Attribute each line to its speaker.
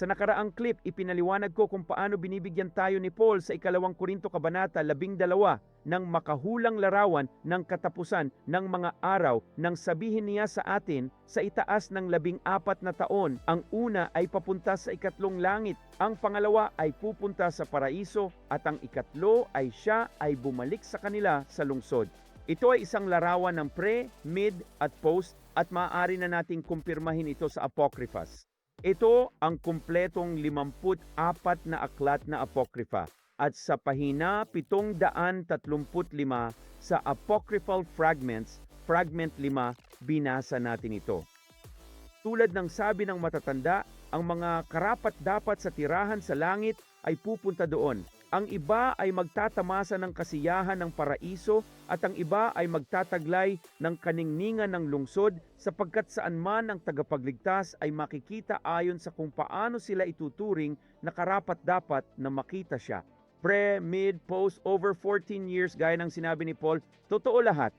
Speaker 1: Sa nakaraang clip, ipinaliwanag ko kung paano binibigyan tayo ni Paul sa ikalawang Korinto Kabanata labing dalawa ng makahulang larawan ng katapusan ng mga araw nang sabihin niya sa atin sa itaas ng labing apat na taon. Ang una ay papunta sa ikatlong langit, ang pangalawa ay pupunta sa paraiso at ang ikatlo ay siya ay bumalik sa kanila sa lungsod. Ito ay isang larawan ng pre, mid at post at maaari na nating kumpirmahin ito sa Apocryphas. Ito ang kumpletong 54 na aklat na Apokrifa at sa pahina 735 sa Apocryphal Fragments, Fragment 5, binasa natin ito. Tulad ng sabi ng matatanda, ang mga karapat dapat sa tirahan sa langit ay pupunta doon. Ang iba ay magtatamasa ng kasiyahan ng paraiso at ang iba ay magtataglay ng kaningningan ng lungsod sapagkat saan man ang tagapagligtas ay makikita ayon sa kung paano sila ituturing na karapat dapat na makita siya. Pre, mid, post, over 14 years gaya ng sinabi ni Paul, totoo lahat.